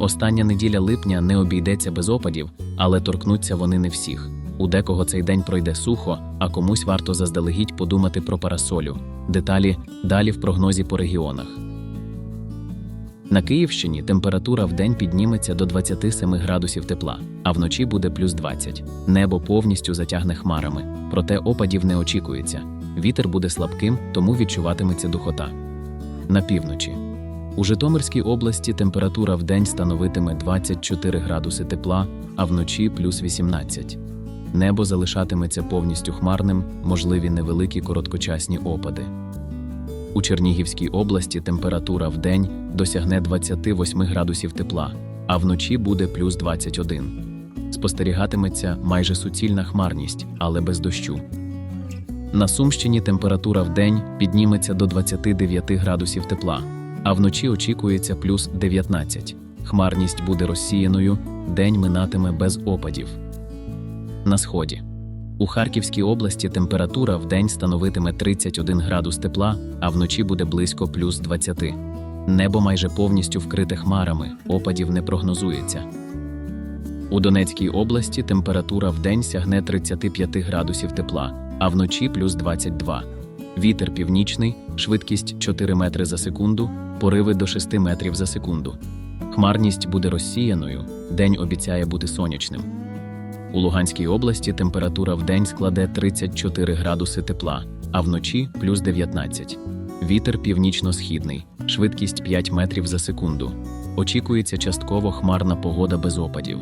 Остання неділя липня не обійдеться без опадів, але торкнуться вони не всіх. У декого цей день пройде сухо, а комусь варто заздалегідь подумати про парасолю. Деталі далі в прогнозі по регіонах. На Київщині температура в день підніметься до 27 градусів тепла, а вночі буде плюс 20. Небо повністю затягне хмарами, проте опадів не очікується. Вітер буде слабким, тому відчуватиметься духота. На півночі. У Житомирській області температура в день становитиме 24 градуси тепла, а вночі плюс 18. Небо залишатиметься повністю хмарним, можливі невеликі короткочасні опади. У Чернігівській області температура в день досягне 28 градусів тепла, а вночі буде плюс 21. Спостерігатиметься майже суцільна хмарність, але без дощу. На Сумщині температура в день підніметься до 29 градусів тепла, а вночі очікується плюс 19. Хмарність буде розсіяною, день минатиме без опадів. На сході. У Харківській області температура в день становитиме 31 градус тепла, а вночі буде близько плюс 20. Небо майже повністю вкрите хмарами, опадів не прогнозується. У Донецькій області температура в день сягне 35 градусів тепла, а вночі плюс 22. Вітер північний, швидкість 4 метри за секунду, пориви до 6 метрів за секунду. Хмарність буде розсіяною, день обіцяє бути сонячним. У Луганській області температура в день складе 34 градуси тепла, а вночі плюс 19. Вітер північно-східний, швидкість 5 метрів за секунду. Очікується частково хмарна погода без опадів.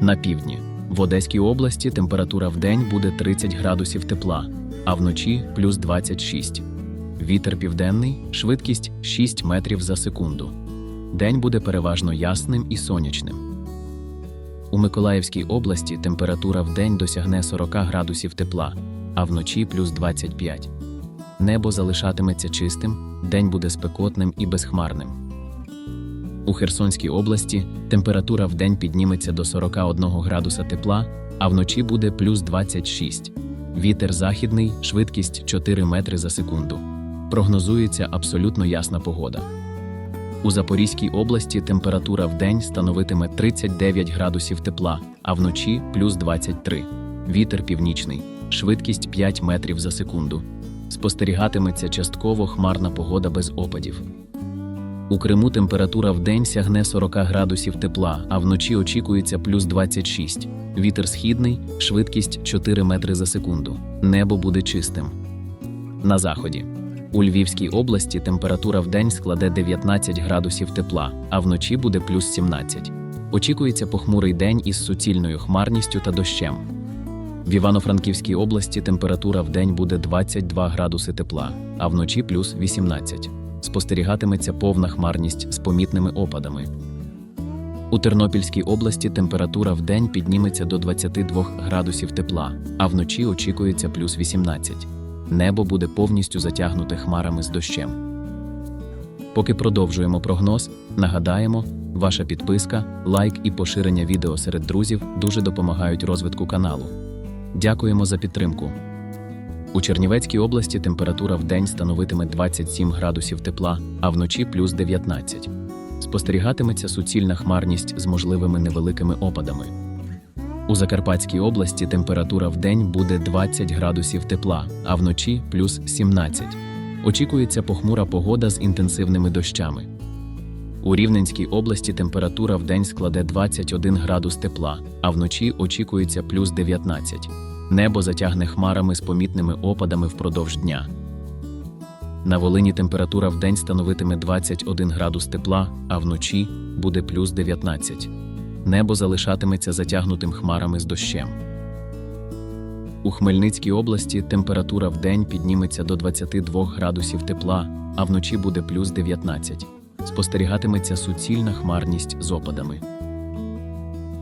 На півдні. В Одеській області температура в день буде 30 градусів тепла, а вночі плюс 26. Вітер південний, швидкість 6 метрів за секунду. День буде переважно ясним і сонячним. У Миколаївській області температура в день досягне 40 градусів тепла, а вночі плюс 25. Небо залишатиметься чистим, день буде спекотним і безхмарним. У Херсонській області температура в день підніметься до 41 градуса тепла, а вночі буде плюс 26. Вітер західний, швидкість 4 метри за секунду. Прогнозується абсолютно ясна погода. У Запорізькій області температура в день становитиме 39 градусів тепла, а вночі плюс 23. Вітер північний, швидкість 5 метрів за секунду. Спостерігатиметься частково хмарна погода без опадів. У Криму температура в день сягне 40 градусів тепла, а вночі очікується плюс 26. Вітер східний, швидкість 4 метри за секунду. Небо буде чистим. На заході. У Львівській області температура в день складе 19 градусів тепла, а вночі буде плюс 17. Очікується похмурий день із суцільною хмарністю та дощем. В Івано-Франківській області температура в день буде 22 градуси тепла, а вночі плюс 18. Спостерігатиметься повна хмарність з помітними опадами. У Тернопільській області температура в день підніметься до 22 градусів тепла, а вночі очікується плюс 18. Небо буде повністю затягнуте хмарами з дощем. Поки продовжуємо прогноз, нагадаємо, ваша підписка, лайк і поширення відео серед друзів дуже допомагають розвитку каналу. Дякуємо за підтримку. У Чернівецькій області температура в день становитиме 27 градусів тепла, а вночі плюс 19. Спостерігатиметься суцільна хмарність з можливими невеликими опадами. У Закарпатській області температура в день буде 20 градусів тепла, а вночі плюс 17. Очікується похмура погода з інтенсивними дощами. У Рівненській області температура в день складе 21 градус тепла, а вночі очікується плюс 19. Небо затягне хмарами з помітними опадами впродовж дня. На Волині температура в день становитиме 21 градус тепла, а вночі буде плюс 19. Небо залишатиметься затягнутим хмарами з дощем. У Хмельницькій області температура в день підніметься до 22 градусів тепла, а вночі буде плюс 19. Спостерігатиметься суцільна хмарність з опадами.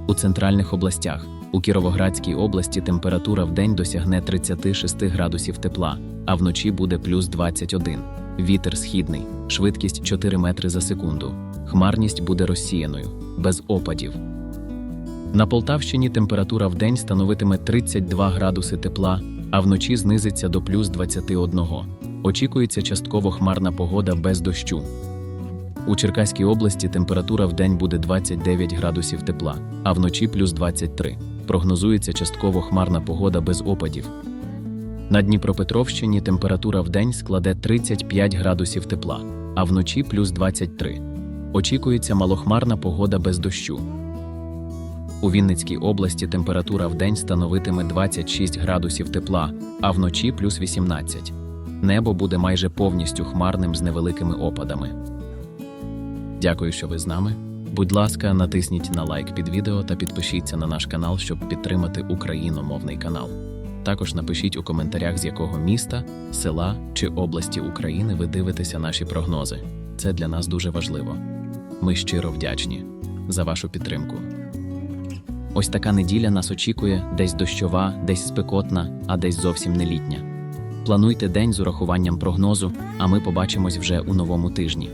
У центральних областях у Кіровоградській області температура в день досягне 36 градусів тепла, а вночі буде плюс 21. Вітер східний, швидкість 4 метри за секунду. Хмарність буде розсіяною, без опадів. На Полтавщині температура в день становитиме 32 градуси тепла, а вночі знизиться до плюс 21. Очікується частково хмарна погода без дощу. У Черкаській області температура в день буде 29 градусів тепла, а вночі плюс 23. Прогнозується частково хмарна погода без опадів. На Дніпропетровщині температура в день складе 35 градусів тепла, а вночі плюс 23. Очікується малохмарна погода без дощу. У Вінницькій області температура в день становитиме 26 градусів тепла, а вночі плюс 18. Небо буде майже повністю хмарним з невеликими опадами. Дякую, що ви з нами. Будь ласка, натисніть на лайк під відео та підпишіться на наш канал, щоб підтримати україномовний канал. Також напишіть у коментарях, з якого міста, села чи області України ви дивитеся наші прогнози. Це для нас дуже важливо. Ми щиро вдячні за вашу підтримку. Ось така неділя нас очікує десь дощова, десь спекотна, а десь зовсім не літня. Плануйте день з урахуванням прогнозу, а ми побачимось вже у новому тижні.